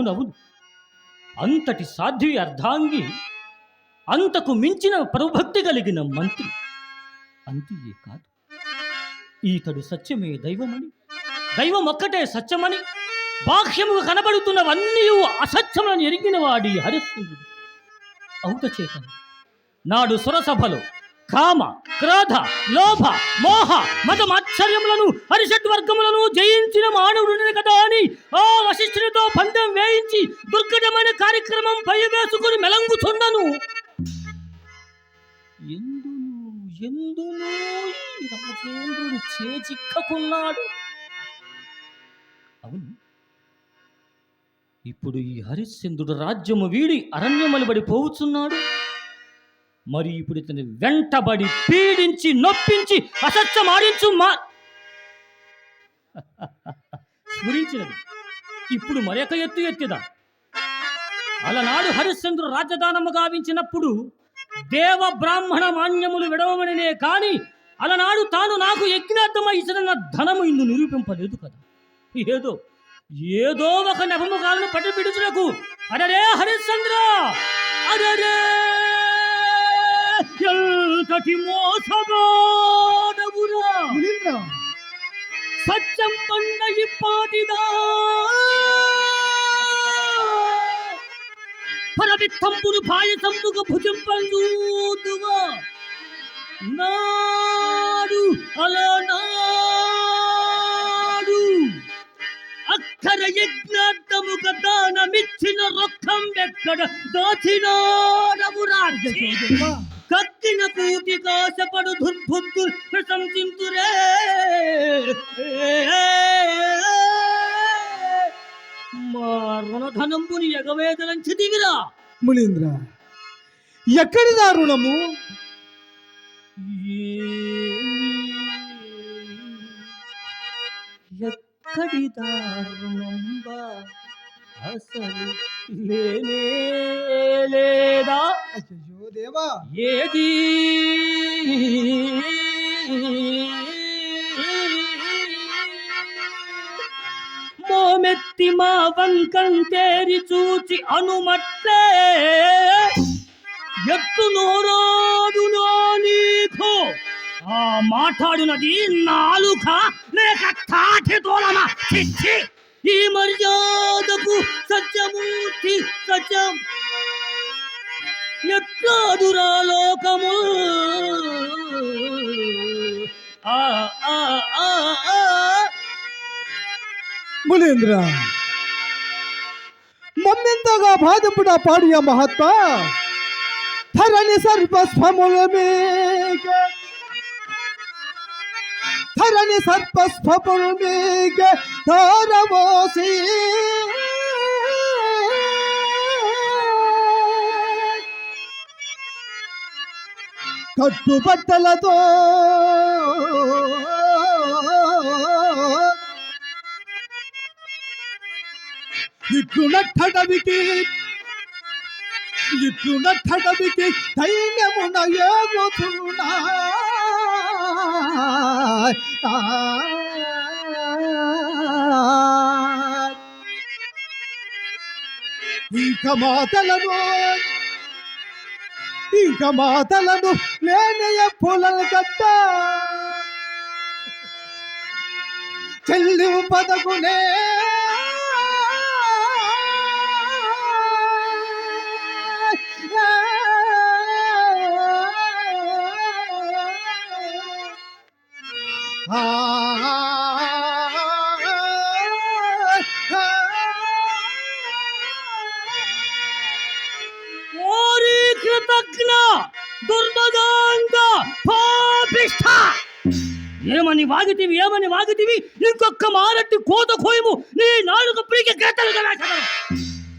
అవునవును అంతటి సాధ్వి అర్ధాంగి అంతకు మించిన ప్రభుభక్తి కలిగిన మంత్రి. అంతే కాదు. ఈతడు సత్యమే దైవమని దైవం ఒక్కటే సత్యమని బాహ్యముగా కనబడుతున్నవన్నీ అసత్యమని ఎరిగిన వాడి హరిశ్చంద్రుడు అవుత చేతను. నాడు సురసభలో కామ క్రోధ లోభ మోహ మతం ఆశ్చర్యములను హరిషడ్ వర్గములను జయించిన మానవుడిని కదా అని ఆ వశిష్ఠునితో పందెం వేయించి దుర్ఘటమైన కార్యక్రమం పై వేసుకుని మెలంగుచుండను. ఎందును ఎందును రాజేంద్రుడు చేజిక్కకున్నాడు? అవును. ఇప్పుడు ఈ హరిశ్చంద్రుడు రాజ్యము వీడి అరణ్యములబడి పోవుచున్నాడు. మరి ఇప్పుడు ఇతని వెంటబడి పీడించి నొప్పించి అసత్యం ఆడించు మా స్మరించినది ఇప్పుడు మరొక ఎత్తు ఎత్తిదా? అలనాడు హరిశ్చంద్రు రాజధానము గావించినప్పుడు దేవ బ్రాహ్మణ మాన్యములు విడవమనినే కాని అలనాడు తాను నాకు యజ్ఞార్థమై ఇచ్చిన ధనము ఇందు నిరూపింపలేదు కదా. ఏదో ఏదో ఒక నెపము కాలను పట్టి పిడుచులకు అడరే హరిశ్చంద్ర! అడరే! ఎంతటి మోసగాడవురా మునీంద్ర సత్యం పండ ఇప్పాటిదా పరవిత్తంబును పాయసంబుగా భుజింపూదువా నాడు అలనాడు అక్షర యజ్ఞార్థముగ దానమిచ్చిన రొక్కం ఎక్కడ దాచినాడవు రాజ్య కత్తిన పూటి కాశపడు దుర్బుద్ధులు ప్రశంసింతురే మా రుణధనంబుని ఎగవేదలంచిదివిరా మునీంద్ర ఎక్కడి దారుణము ఎక్కడి దారుణంబా అసలు లేనే లేదా? అయ్యో దేవా? ఏది? మోమెత్తి మా వంకం తేరి చూచి అనుమట్లే ఎత్తు నోరాదులో నీకు. ఆ మాట్లాడినది నాలుక లేక తాటి తోలమా చిచ్చి. ఈ మర్యాదకు సత్యమూర్తి సత్యం ఎట్లాదురా లోకము ఆ ఆ ఆ ఆ మునీంద్ర మమ్మెంతగా బాధపడ పాడియ మహాత్మ ధరణి సర్వస్వముల మేఘ ధరణి సర్వస్వముల మేఘ ధారవోసి కట్టుబట్టలతో ఇట్లు నట్టడవికి ఇట్లు నట్టడవికి దైన్యమున ఏగుతున్నా. ఇంక మాతలను ఇంక మాతలను లేనయ పొలలు కట్ట? చెల్లి పదకునే దుర్మదాంగ పాపిష్ఠ ఏమని వాగితివి ఏమని వాగితివి? ఇంకొక్క మారట్టి కోత కోయము నీ నాలుగు పిడికి గేతలు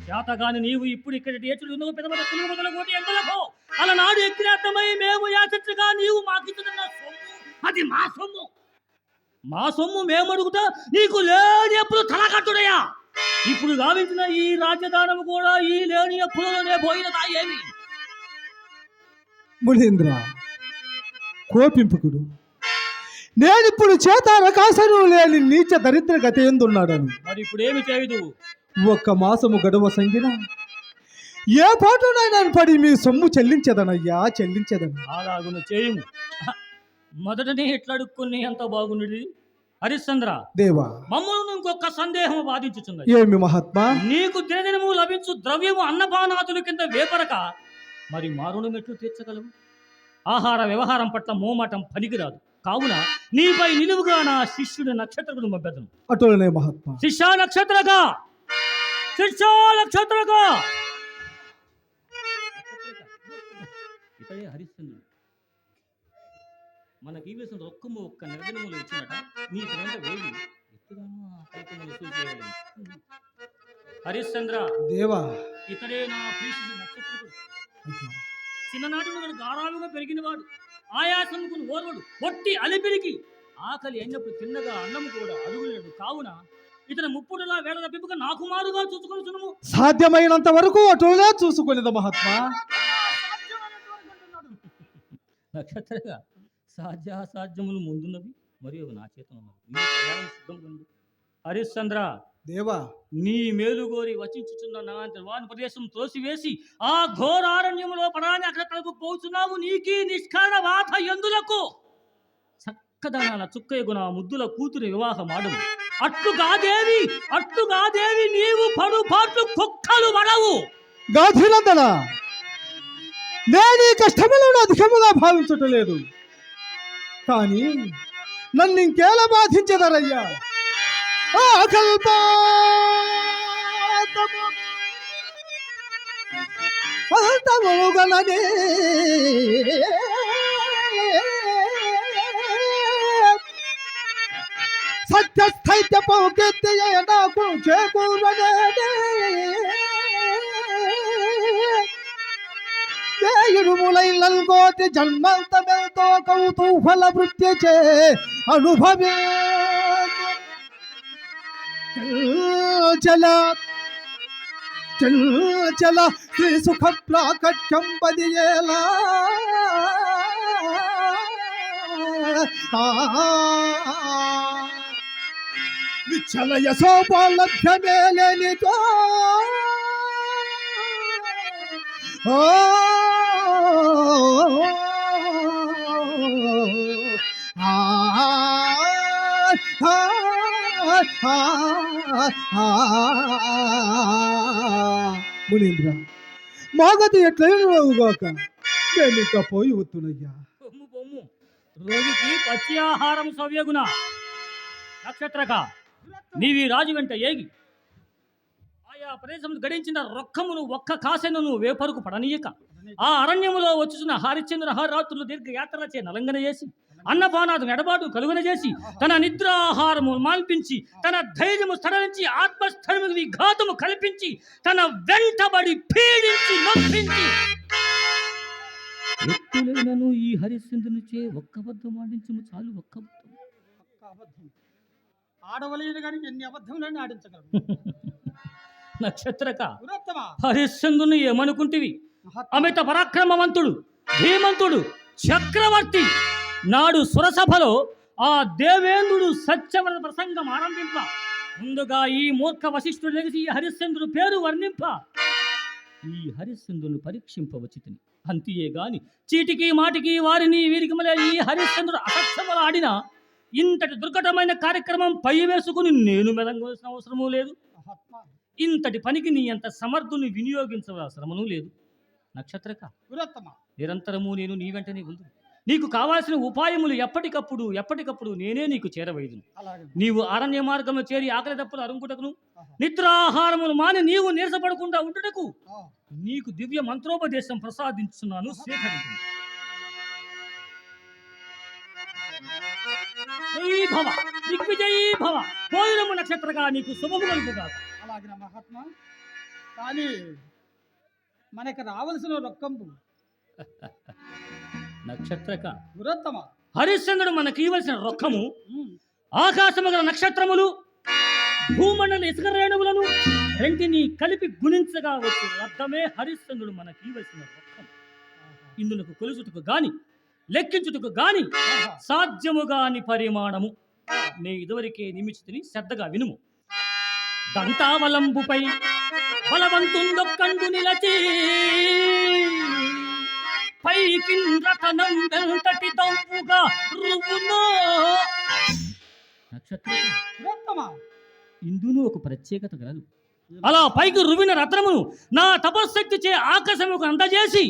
చేతగాని నీవు ఇప్పుడు ఇక్కడ ఏచుడు నువ్వు పెద్ద పులుగు మొదల కోటి ఎండలకు అలనాడు మేము యాచచ్చగా నీవు మాకిచ్చిన సొమ్ము. అది మా సొమ్ము. మా సొమ్ము మేము అడుగుతా నీకు లేని ఎప్పుడు తలకట్టుడయ్యా ఇప్పుడు గావించిన ఈ రాజధానం కూడా ఈ లేని ఎప్పుడులోనే పోయినదా ఏమి? మునీంద్ర. కోపింపుకుడు. నేనిప్పుడు చేత అవకాశం లేని నీచ దరిద్ర గతి ఎందున్నాడను? మరి ఇప్పుడు ఏమి చేయదు? ఒక్క మాసము గడువ సంగిన ఏ పాటనైనా పడి మీ సొమ్ము చెల్లించదనయ్యా చెల్లించదను. అలాగును చేయుము. మొదటనే ఎట్లా అడుక్కుని ఎంత బాగుండేది హరిశ్చంద్ర దేవా. మమ్మల్ని ఇంకొక సందేహం బాధించుచున్నది. ఏమి మహాత్మా? నీకు దినదినము లభించు ద్రవ్యము అన్నపానాదుల కింద వేపరక మరి మారుణ మెట్లు తీర్చగలవు? ఆహార వ్యవహారం పట్ల మోమాటం పనికిరాదు. కావున నీపై నిలువుగా నా శిష్యుడు నక్షత్రకుడు మబ్బెదను అటులనే మహాత్మా. శిష్యా నక్షత్రక? శిష్యా నక్షత్రక? ఇతడే హరిశ్చంద్రుడు. మనకి ఇవ్వేసిన రొక్కము ఒక్క ఇచ్చినట నీ వేగి చేయగలను హరిశ్చంద్ర దేవా. ఇతడే నా ప్రీషిది నక్షత్రకుడు. చిన్ననాటి నుండి గారాలుగా పెరిగినవాడు ఆయాసముకు ఓర్వడు ఒట్టి అలిపిరికి ఆకలి అయినప్పుడు తిన్నగా అన్నము కూడా అడుగులేడు. కావున ఇతను ముప్పుడులా వేళ తప్పిపుక నాకు మారుగా చూసుకొని సాధ్యమైనంత వరకు అటులనే చూసుకునేది మహాత్మా. నక్షత్రగా సాధ్యాసాధ్యములు ముందున్నవి మరియు నా చేత ఉన్నవి నీ ప్రయాణం సిద్ధంగా ఉంది. హరిశ్చంద్ర దేవా నీ మేలుగోరి వచించుచున్న నా వాని ప్రదేశం తోసివేసి ఆ ఘోరారణ్యములో పడాని అక్కడ తలకు పోతున్నావు నీకీ నిష్కార బాధ ఎందులకు? చక్కదనాల చుక్కయ్య గుణ ముద్దుల కూతురి వివాహమాడము అట్లుగాదేవి అట్లుగాదేవి నీవు పడు పాట్లు కుక్కలు పడవు. గాధినందన నేను ఈ కష్టములను అధికముగా భావించటలేదు కానీ నన్ను ఇంకేలా బాధించదరయ్యా? ఆ కల్పాంతము అంతముగలనే సత్యస్థైత్య పౌకెత్తియ నాకు చేకూరనే ఇరుములై నల్గోటి కౌతూహల వృత్తి చే అనుభవే. చల చల శ్రీ సుఖ ప్రాకట్యం పదియేలా. విచ్చల యశోపాలభ్యమే లేనితో ఓ మునీంద్ర మాగతి ఎట్లయినగాక నేను ఇంకా పోయి వస్తున్నయ్యా పొమ్ము రోగికి పచ్చి ఆహారం సవ్యగుణ. నక్షత్రక నీవి రాజు వెంట ఏగి. ఆయా ప్రదేశం గడించిన రొక్కమును ఒక్క కాసెను వేపరుకు పడనీయక. ఆ అరణ్యములో వచ్చుచున్న హరిచంద్ర హరిరాత్రులు దీర్ఘ యాత్ర చే నలంగన చేసి అన్నపానాదు ఎడబాటు కలుగన చేసి తన నిద్రాహారము మాల్పించి తన ధైర్యము సడలించి ఆత్మస్థైర్యము విఘాతము కల్పించి తన వెంటబడి పీడించి నొప్పించి. ఎత్తులైనను ఈ హరిశ్చంద్రునిచే ఒక్క అబద్ధం ఆడించము చాలు ఒక్క అబద్ధం. ఆడవలేను కానీ ఎన్ని ఆడించగలరు నక్షత్రక హరిశ్చంద్రుని ఏమనుకుంటివి? అమిత పరాక్రమవంతుడు ధీమంతుడు చక్రవర్తి. నాడు సురసభలో ఆ దేవేంద్రుడు సత్యవ్రత ప్రసంగం ఆరంభింప. ముందుగా ఈ మూర్ఖ వశిష్ఠుడు లెగిసి ఈ హరిశ్చంద్రుడు పేరు వర్ణింప. ఈ హరిశ్చంద్రుని పరీక్షింపవచ్చితిని. అంతియే గాని చీటికి మాటికి వారిని వీరికి మళ్ళీ ఈ హరిశ్చంద్రుడు అసత్యములు ఆడిన ఇంతటి దుర్ఘటమైన కార్యక్రమం పై వేసుకుని నేను మెలంగవలసిన అవసరమూ లేదు. ఇంతటి పనికి నీ అంత సమర్థుని వినియోగించవలసిన అవసరమును లేదు. నక్షత్రక నిరంతరము నేను నీ వెంటనే ఉంది నీకు కావాల్సిన ఉపాయములు ఎప్పటికప్పుడు ఎప్పటికప్పుడు నేనే నీకు అలాగే. నీవు అరణ్య మార్గంలో చేరి ఆకలి తప్పులు అరుంకుటకును నిద్రాహారములు మాని నీవు నీరసపడకుండా ఉండుటకు నీకు దివ్య మంత్రోపదేశం ప్రసాదించున్నాను స్వీకరించు జై భవ దిగ్విజయీ భవ పోయినము నక్షత్రగా నీకు శుభము కలుగుగా అలాగే మహాత్మా. కానీ మనకు రావలసిన రొక్కంపు నక్షత్రక. పురోత్తమ హరిశ్చంద్రుడు మనకి ఇవ్వలసిన రొక్కము ఆకాశము గల నక్షత్రములు భూమండల ఇసుక రేణువులను రెంటిని కలిపి గుణించగా వచ్చు అర్థమే హరిశ్చంద్రుడు మనకి ఇవ్వలసిన రొక్కం ఇందులకు కొలుసుటకు గాని లెక్కించుటకు గాని సాధ్యము గాని పరిమాణము నీ ఇదివరకే నిమిచితిని శ్రద్ధగా వినుము. దంతావలంబుపై బలవంతుందొక్కండు నిలచి. పైకి రతనం రువునో ఇందును ఒక ప్రత్యేకత కలదు అలా పైకి రువిన రత్నమును నా తపశ్శక్తి చే ఆకాశముకు అందజేసి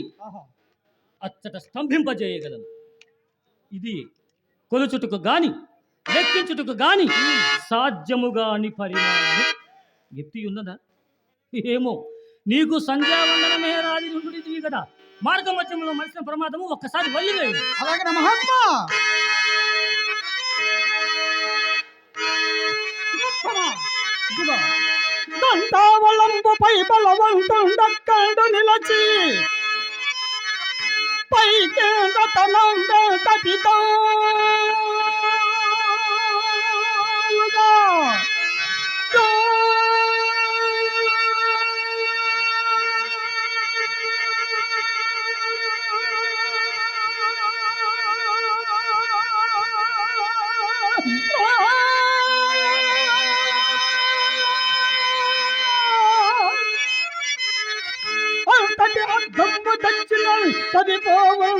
అచ్చట స్తంభింపజేయగలను. ఇది కొలుచుటకు గాని లెక్కించుటకు గాని సాధ్యము గాని పరిమాణము ఎత్తి ఉన్నదా? ఏమో నీకు సంధ్యావందనమే రాజు కదా మార్గం మధ్యంలో మనిషిన ప్రమాదము ఒక్కసారి వల్లివేయదు అలాగే మహాత్మా దంతావళంబుపై బలవంతుండక్కడు నిలచి పైకి రతనం వెంకటితో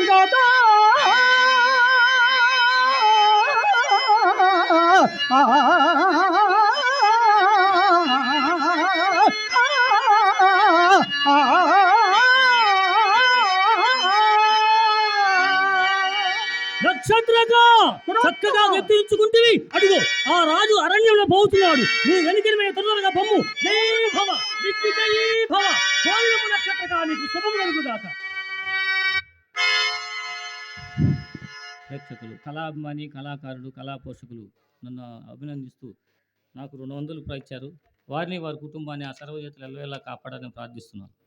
కదా నక్షత్రగా చక్కగా ఎత్తించుకుంటివి అడుగు ఆ రాజు అరణ్యంలో పోతున్నాడు. నువ్వు వెనుకని మీద తొందరగా బొమ్ము. జై భవ దిగ్విజయీ భవ. నక్షత్రగా నీకు శుభం కలుగుగాక. ప్రేక్షకులు కళాభిమాని కళాకారులు కళా పోషకులు నన్ను అభినందిస్తూ నాకు రెండు వందలు ఇచ్చారు. వారిని వారి కుటుంబాన్ని ఆ సర్వజతులు ఎల్లవేళ కాపాడాలని ప్రార్థిస్తున్నాను.